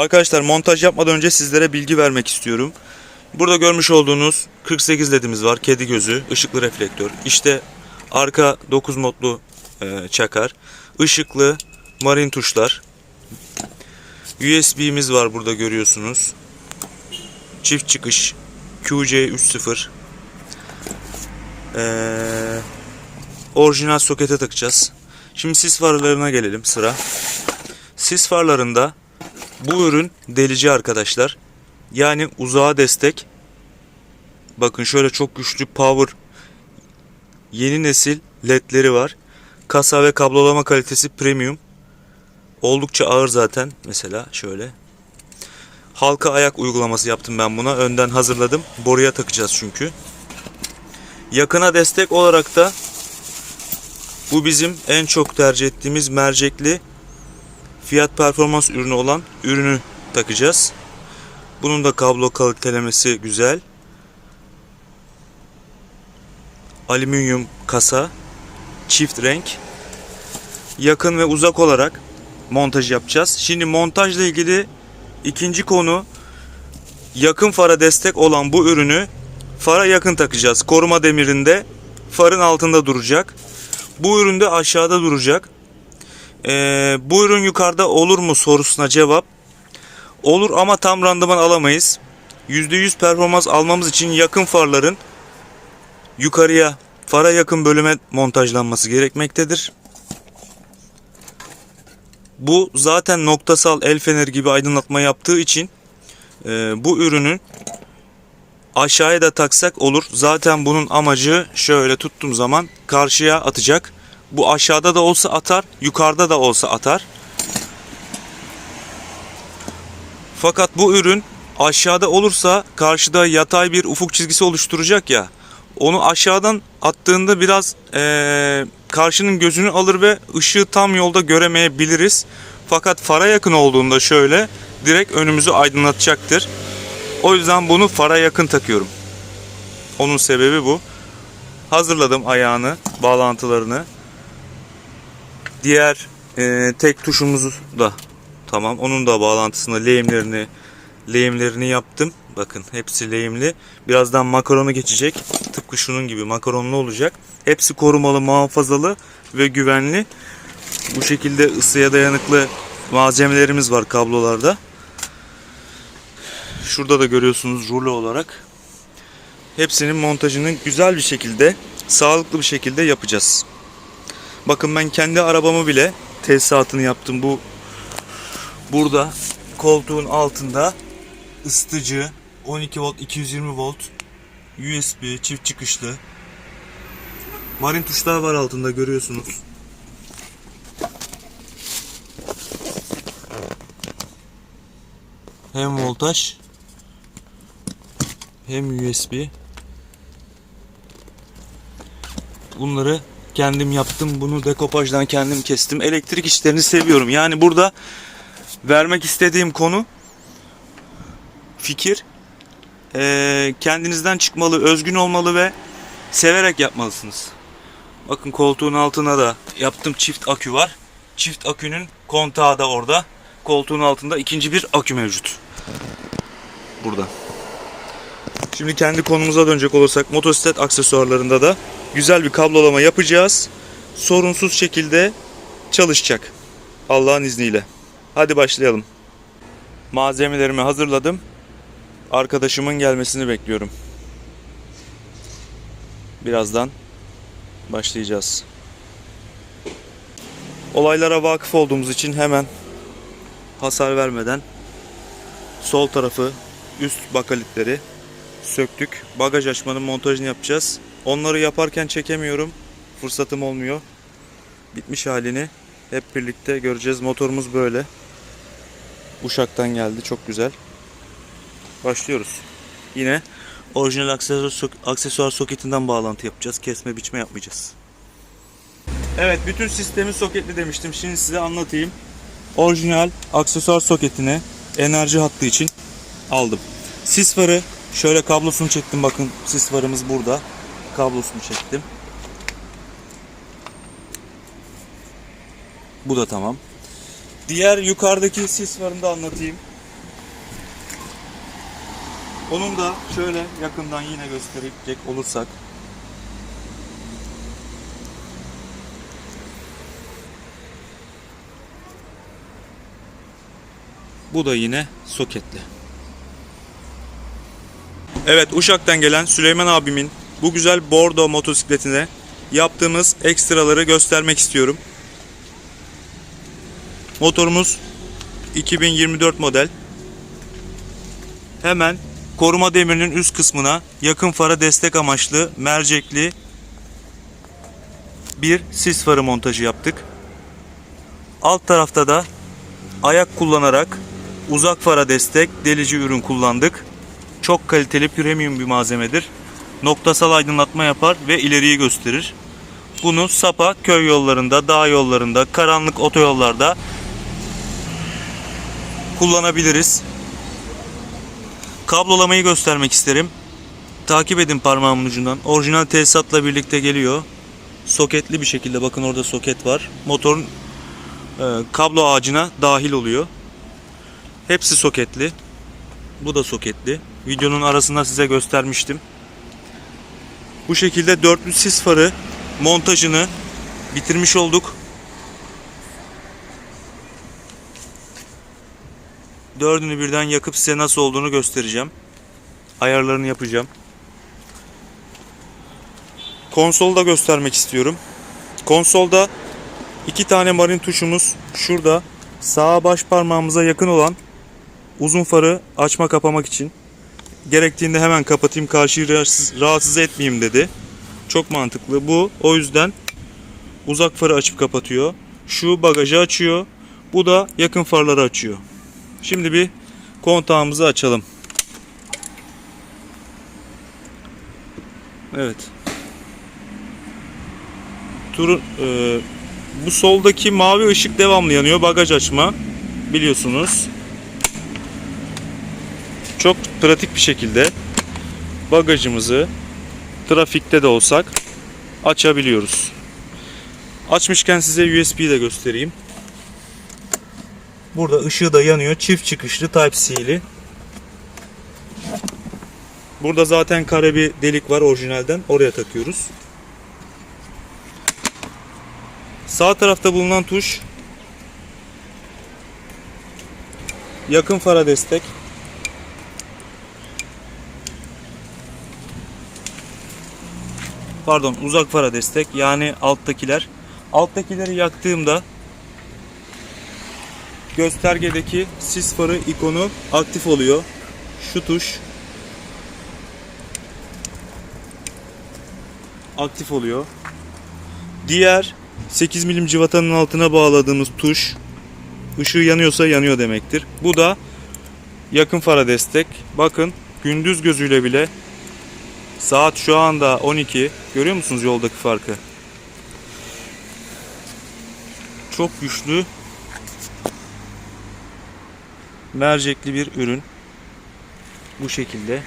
Arkadaşlar montaj yapmadan önce sizlere bilgi vermek istiyorum. Burada görmüş olduğunuz 48 ledimiz var. Kedi gözü, ışıklı reflektör. İşte arka 9 modlu e, çakar. Işıklı marin tuşlar. USB'miz var burada görüyorsunuz. Çift çıkış QC30. Ee, orijinal sokete takacağız. Şimdi sis farlarına gelelim sıra. Sis farlarında bu ürün delici arkadaşlar. Yani uzağa destek. Bakın şöyle çok güçlü power yeni nesil ledleri var. Kasa ve kablolama kalitesi premium. Oldukça ağır zaten. Mesela şöyle. Halka ayak uygulaması yaptım ben buna. Önden hazırladım. Boruya takacağız çünkü. Yakına destek olarak da bu bizim en çok tercih ettiğimiz mercekli fiyat performans ürünü olan ürünü takacağız. Bunun da kablo kalitelemesi güzel. Alüminyum kasa, çift renk. Yakın ve uzak olarak montaj yapacağız. Şimdi montajla ilgili ikinci konu yakın fara destek olan bu ürünü fara yakın takacağız. Koruma demirinde farın altında duracak. Bu üründe aşağıda duracak. Ee, bu ürün yukarıda olur mu sorusuna cevap olur ama tam randıman alamayız. %100 performans almamız için yakın farların yukarıya fara yakın bölüme montajlanması gerekmektedir. Bu zaten noktasal el feneri gibi aydınlatma yaptığı için e, bu ürünün aşağıya da taksak olur. Zaten bunun amacı şöyle tuttuğum zaman karşıya atacak. Bu aşağıda da olsa atar, yukarıda da olsa atar. Fakat bu ürün aşağıda olursa karşıda yatay bir ufuk çizgisi oluşturacak ya. Onu aşağıdan attığında biraz eee, karşının gözünü alır ve ışığı tam yolda göremeyebiliriz. Fakat fara yakın olduğunda şöyle direkt önümüzü aydınlatacaktır. O yüzden bunu fara yakın takıyorum. Onun sebebi bu. Hazırladım ayağını, bağlantılarını. Diğer e, tek tuşumuzu da tamam. Onun da bağlantısını, lehimlerini, lehimlerini yaptım. Bakın hepsi lehimli. Birazdan makaronu geçecek. Tıpkı şunun gibi makaronlu olacak. Hepsi korumalı, muhafazalı ve güvenli. Bu şekilde ısıya dayanıklı malzemelerimiz var kablolarda. Şurada da görüyorsunuz rulo olarak. Hepsinin montajını güzel bir şekilde, sağlıklı bir şekilde yapacağız. Bakın ben kendi arabamı bile tesisatını yaptım. Bu burada koltuğun altında ısıtıcı 12 volt 220 volt USB çift çıkışlı marin tuşlar var altında görüyorsunuz. Hem voltaj hem USB. Bunları kendim yaptım. Bunu dekopajdan kendim kestim. Elektrik işlerini seviyorum. Yani burada vermek istediğim konu fikir eee, kendinizden çıkmalı, özgün olmalı ve severek yapmalısınız. Bakın koltuğun altına da yaptım çift akü var. Çift akünün kontağı da orada. Koltuğun altında ikinci bir akü mevcut. Burada. Şimdi kendi konumuza dönecek olursak motosiklet aksesuarlarında da güzel bir kablolama yapacağız. Sorunsuz şekilde çalışacak. Allah'ın izniyle. Hadi başlayalım. Malzemelerimi hazırladım. Arkadaşımın gelmesini bekliyorum. Birazdan başlayacağız. Olaylara vakıf olduğumuz için hemen hasar vermeden sol tarafı üst bakalitleri söktük. Bagaj açmanın montajını yapacağız. Onları yaparken çekemiyorum. Fırsatım olmuyor. Bitmiş halini hep birlikte göreceğiz. Motorumuz böyle. Uşak'tan geldi. Çok güzel. Başlıyoruz. Yine orijinal aksesuar, sok- aksesuar soketinden bağlantı yapacağız. Kesme biçme yapmayacağız. Evet bütün sistemi soketli demiştim. Şimdi size anlatayım. Orijinal aksesuar soketini enerji hattı için aldım. Sis farı şöyle kablosunu çektim bakın sis farımız burada. Kablosunu çektim. Bu da tamam. Diğer yukarıdaki sis farını da anlatayım. Onun da şöyle yakından yine gösterecek olursak. Bu da yine soketli. Evet Uşak'tan gelen Süleyman abimin bu güzel Bordo motosikletine yaptığımız ekstraları göstermek istiyorum. Motorumuz 2024 model. Hemen koruma demirinin üst kısmına yakın fara destek amaçlı mercekli bir sis farı montajı yaptık. Alt tarafta da ayak kullanarak uzak fara destek delici ürün kullandık. Çok kaliteli premium bir malzemedir. Noktasal aydınlatma yapar ve ileriyi gösterir. Bunu sapa köy yollarında, dağ yollarında, karanlık otoyollarda kullanabiliriz. Kablolamayı göstermek isterim. Takip edin parmağımın ucundan. Orijinal tesisatla birlikte geliyor. Soketli bir şekilde bakın orada soket var. Motorun e, kablo ağacına dahil oluyor. Hepsi soketli. Bu da soketli. Videonun arasında size göstermiştim. Bu şekilde dörtlü sis farı montajını bitirmiş olduk. Dördünü birden yakıp size nasıl olduğunu göstereceğim. Ayarlarını yapacağım. Konsolu da göstermek istiyorum. Konsolda iki tane marin tuşumuz şurada. Sağ baş parmağımıza yakın olan uzun farı açma kapamak için. Gerektiğinde hemen kapatayım karşıyı rahatsız, rahatsız etmeyeyim dedi. Çok mantıklı. Bu o yüzden uzak farı açıp kapatıyor. Şu bagajı açıyor. Bu da yakın farları açıyor. Şimdi bir kontağımızı açalım. Evet. Tur, e, bu soldaki mavi ışık devamlı yanıyor. Bagaj açma. Biliyorsunuz. Pratik bir şekilde bagajımızı trafikte de olsak açabiliyoruz. Açmışken size USB'yi de göstereyim. Burada ışığı da yanıyor. Çift çıkışlı Type-C'li. Burada zaten kare bir delik var orijinalden. Oraya takıyoruz. Sağ tarafta bulunan tuş yakın fara destek. Pardon, uzak fara destek. Yani alttakiler. Alttakileri yaktığımda göstergedeki sis farı ikonu aktif oluyor. Şu tuş aktif oluyor. Diğer 8 milim cıvatanın altına bağladığımız tuş ışığı yanıyorsa yanıyor demektir. Bu da yakın fara destek. Bakın gündüz gözüyle bile saat şu anda 12. Görüyor musunuz yoldaki farkı? Çok güçlü mercekli bir ürün. Bu şekilde.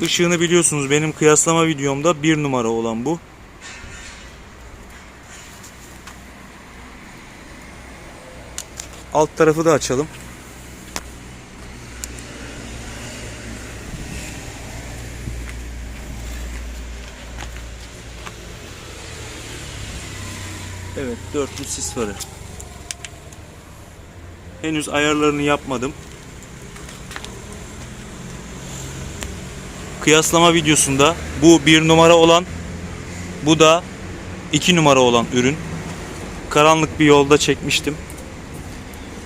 Işığını biliyorsunuz benim kıyaslama videomda bir numara olan bu. Alt tarafı da açalım. Evet, dörtlü sis farı. Henüz ayarlarını yapmadım. Kıyaslama videosunda bu bir numara olan, bu da iki numara olan ürün. Karanlık bir yolda çekmiştim.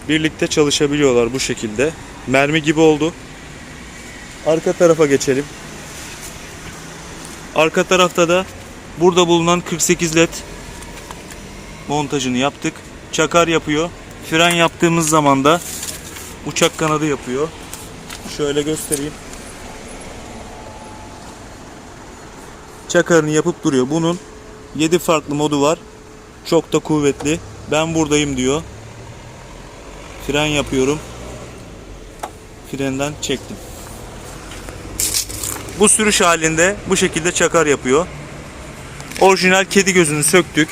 Birlikte çalışabiliyorlar bu şekilde. Mermi gibi oldu. Arka tarafa geçelim. Arka tarafta da burada bulunan 48 led montajını yaptık. Çakar yapıyor. Fren yaptığımız zaman da uçak kanadı yapıyor. Şöyle göstereyim. Çakarını yapıp duruyor. Bunun 7 farklı modu var. Çok da kuvvetli. Ben buradayım diyor. Fren yapıyorum. Frenden çektim. Bu sürüş halinde bu şekilde çakar yapıyor. Orijinal kedi gözünü söktük.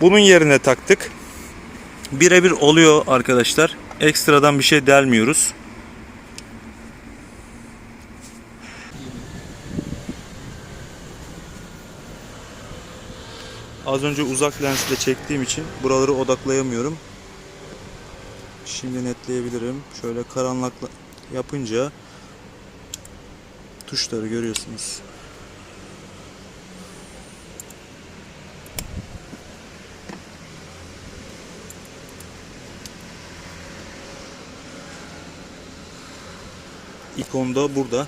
Bunun yerine taktık. Birebir oluyor arkadaşlar. Ekstradan bir şey delmiyoruz. Az önce uzak lensle çektiğim için buraları odaklayamıyorum. Şimdi netleyebilirim. Şöyle karanlıkla yapınca tuşları görüyorsunuz. İkon da burada.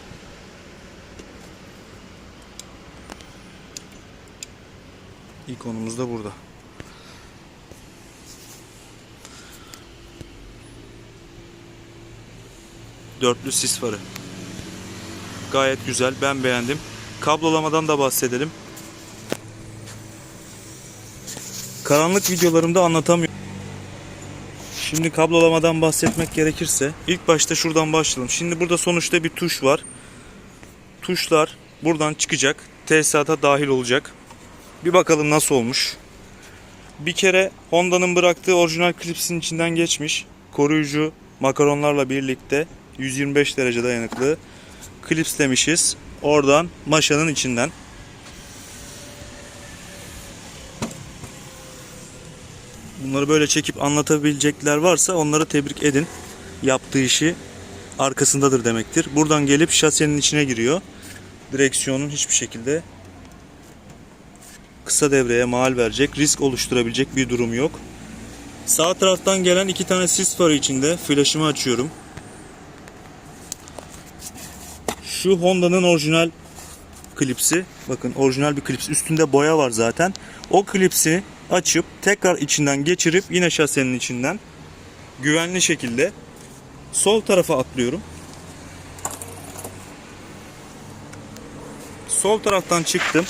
İkonumuz da burada. Dörtlü sis farı. Gayet güzel. Ben beğendim. Kablolamadan da bahsedelim. Karanlık videolarımda anlatamıyorum. Şimdi kablolamadan bahsetmek gerekirse ilk başta şuradan başlayalım. Şimdi burada sonuçta bir tuş var. Tuşlar buradan çıkacak. Tesisata dahil olacak. Bir bakalım nasıl olmuş. Bir kere Honda'nın bıraktığı orijinal klipsin içinden geçmiş. Koruyucu makaronlarla birlikte 125 derece dayanıklı klips demişiz. Oradan maşanın içinden. Bunları böyle çekip anlatabilecekler varsa onları tebrik edin. Yaptığı işi arkasındadır demektir. Buradan gelip şasenin içine giriyor. Direksiyonun hiçbir şekilde kısa devreye mal verecek, risk oluşturabilecek bir durum yok. Sağ taraftan gelen iki tane sis farı içinde flaşımı açıyorum. Şu Honda'nın orijinal klipsi. Bakın orijinal bir klips. Üstünde boya var zaten. O klipsi açıp tekrar içinden geçirip yine şasenin içinden güvenli şekilde sol tarafa atlıyorum. Sol taraftan çıktım.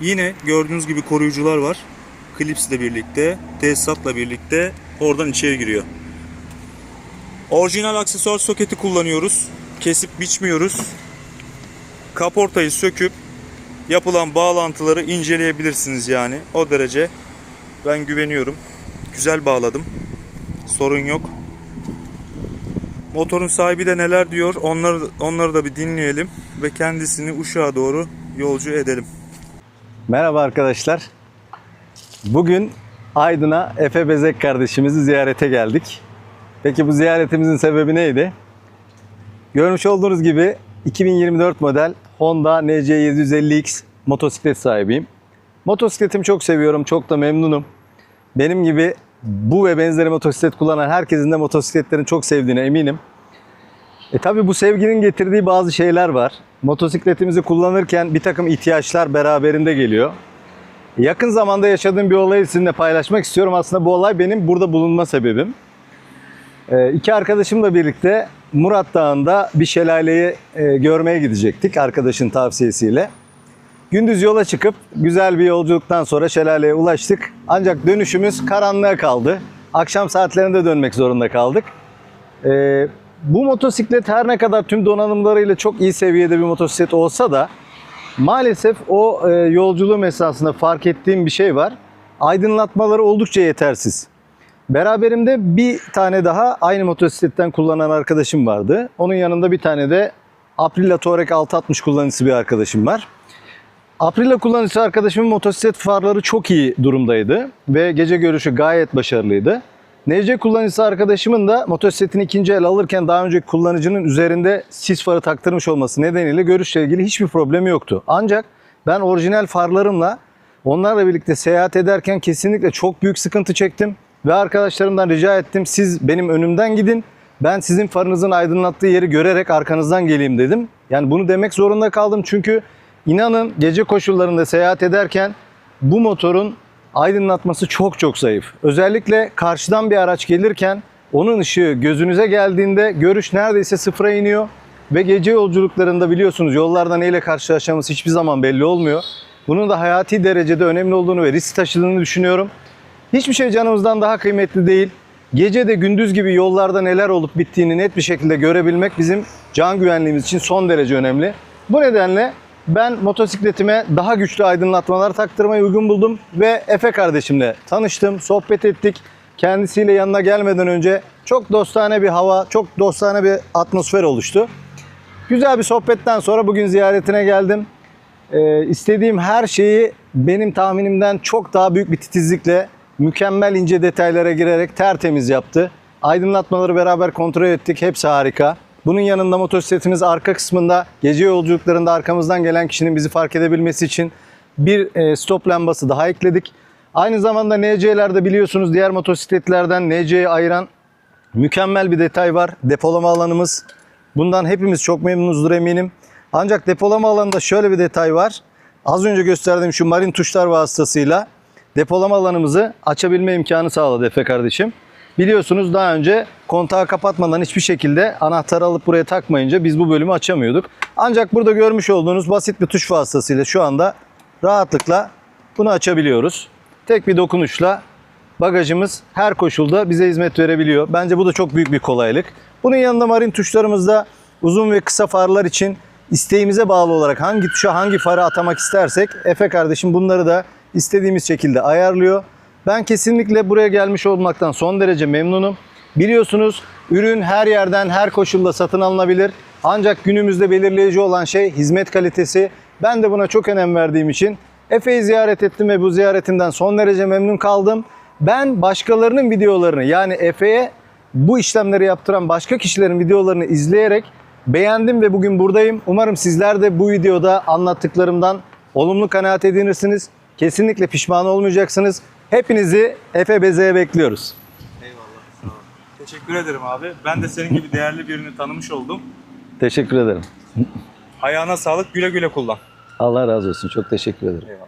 Yine gördüğünüz gibi koruyucular var. Klipsle birlikte, tesisatla birlikte oradan içeri giriyor. Orijinal aksesuar soketi kullanıyoruz. Kesip biçmiyoruz. Kaportayı söküp yapılan bağlantıları inceleyebilirsiniz yani. O derece ben güveniyorum. Güzel bağladım. Sorun yok. Motorun sahibi de neler diyor onları, onları da bir dinleyelim ve kendisini Uşak'a doğru yolcu edelim. Merhaba arkadaşlar. Bugün Aydın'a Efe Bezek kardeşimizi ziyarete geldik. Peki bu ziyaretimizin sebebi neydi? Görmüş olduğunuz gibi 2024 model Honda NC750X motosiklet sahibiyim. Motosikletimi çok seviyorum, çok da memnunum. Benim gibi bu ve benzeri motosiklet kullanan herkesin de motosikletlerini çok sevdiğine eminim. E tabi bu sevginin getirdiği bazı şeyler var. Motosikletimizi kullanırken bir takım ihtiyaçlar beraberinde geliyor. Yakın zamanda yaşadığım bir olayı sizinle paylaşmak istiyorum. Aslında bu olay benim burada bulunma sebebim. E, iki arkadaşımla birlikte Murat Dağı'nda bir şelaleyi e, görmeye gidecektik arkadaşın tavsiyesiyle. Gündüz yola çıkıp güzel bir yolculuktan sonra şelaleye ulaştık. Ancak dönüşümüz karanlığa kaldı. Akşam saatlerinde dönmek zorunda kaldık. Ee, bu motosiklet her ne kadar tüm donanımlarıyla çok iyi seviyede bir motosiklet olsa da maalesef o e, yolculuğum esnasında fark ettiğim bir şey var. Aydınlatmaları oldukça yetersiz. Beraberimde bir tane daha aynı motosikletten kullanan arkadaşım vardı. Onun yanında bir tane de Aprilia Touareg 660 kullanıcısı bir arkadaşım var. Aprilia kullanıcısı arkadaşımın motosiklet farları çok iyi durumdaydı ve gece görüşü gayet başarılıydı. NC kullanıcısı arkadaşımın da motosikletini ikinci el alırken daha önceki kullanıcının üzerinde sis farı taktırmış olması nedeniyle görüşle ilgili hiçbir problemi yoktu. Ancak ben orijinal farlarımla onlarla birlikte seyahat ederken kesinlikle çok büyük sıkıntı çektim ve arkadaşlarımdan rica ettim siz benim önümden gidin ben sizin farınızın aydınlattığı yeri görerek arkanızdan geleyim dedim. Yani bunu demek zorunda kaldım çünkü inanın gece koşullarında seyahat ederken bu motorun aydınlatması çok çok zayıf. Özellikle karşıdan bir araç gelirken onun ışığı gözünüze geldiğinde görüş neredeyse sıfıra iniyor. Ve gece yolculuklarında biliyorsunuz yollarda neyle karşılaşacağımız hiçbir zaman belli olmuyor. Bunun da hayati derecede önemli olduğunu ve risk taşıdığını düşünüyorum. Hiçbir şey canımızdan daha kıymetli değil. Gece de gündüz gibi yollarda neler olup bittiğini net bir şekilde görebilmek bizim can güvenliğimiz için son derece önemli. Bu nedenle ben motosikletime daha güçlü aydınlatmalar taktırmayı uygun buldum ve Efe kardeşimle tanıştım, sohbet ettik. Kendisiyle yanına gelmeden önce çok dostane bir hava, çok dostane bir atmosfer oluştu. Güzel bir sohbetten sonra bugün ziyaretine geldim. Ee, istediğim her şeyi benim tahminimden çok daha büyük bir titizlikle mükemmel ince detaylara girerek tertemiz yaptı. Aydınlatmaları beraber kontrol ettik. Hepsi harika. Bunun yanında motosikletimiz arka kısmında gece yolculuklarında arkamızdan gelen kişinin bizi fark edebilmesi için bir e, stop lambası daha ekledik. Aynı zamanda NC'lerde biliyorsunuz diğer motosikletlerden NC'yi ayıran Mükemmel bir detay var. Depolama alanımız. Bundan hepimiz çok memnunuzdur eminim. Ancak depolama alanında şöyle bir detay var. Az önce gösterdiğim şu marin tuşlar vasıtasıyla depolama alanımızı açabilme imkanı sağladı Efe kardeşim. Biliyorsunuz daha önce kontağı kapatmadan hiçbir şekilde anahtarı alıp buraya takmayınca biz bu bölümü açamıyorduk. Ancak burada görmüş olduğunuz basit bir tuş vasıtasıyla şu anda rahatlıkla bunu açabiliyoruz. Tek bir dokunuşla bagajımız her koşulda bize hizmet verebiliyor. Bence bu da çok büyük bir kolaylık. Bunun yanında marin tuşlarımızda uzun ve kısa farlar için isteğimize bağlı olarak hangi tuşa hangi farı atamak istersek Efe kardeşim bunları da istediğimiz şekilde ayarlıyor. Ben kesinlikle buraya gelmiş olmaktan son derece memnunum. Biliyorsunuz ürün her yerden her koşulda satın alınabilir. Ancak günümüzde belirleyici olan şey hizmet kalitesi. Ben de buna çok önem verdiğim için Efe'yi ziyaret ettim ve bu ziyaretinden son derece memnun kaldım. Ben başkalarının videolarını yani Efe'ye bu işlemleri yaptıran başka kişilerin videolarını izleyerek beğendim ve bugün buradayım. Umarım sizler de bu videoda anlattıklarımdan olumlu kanaat edinirsiniz. Kesinlikle pişman olmayacaksınız. Hepinizi Efe Beze'ye bekliyoruz. Teşekkür ederim abi. Ben de senin gibi değerli birini tanımış oldum. Teşekkür ederim. Ayağına sağlık güle güle kullan. Allah razı olsun. Çok teşekkür ederim. Eyvallah.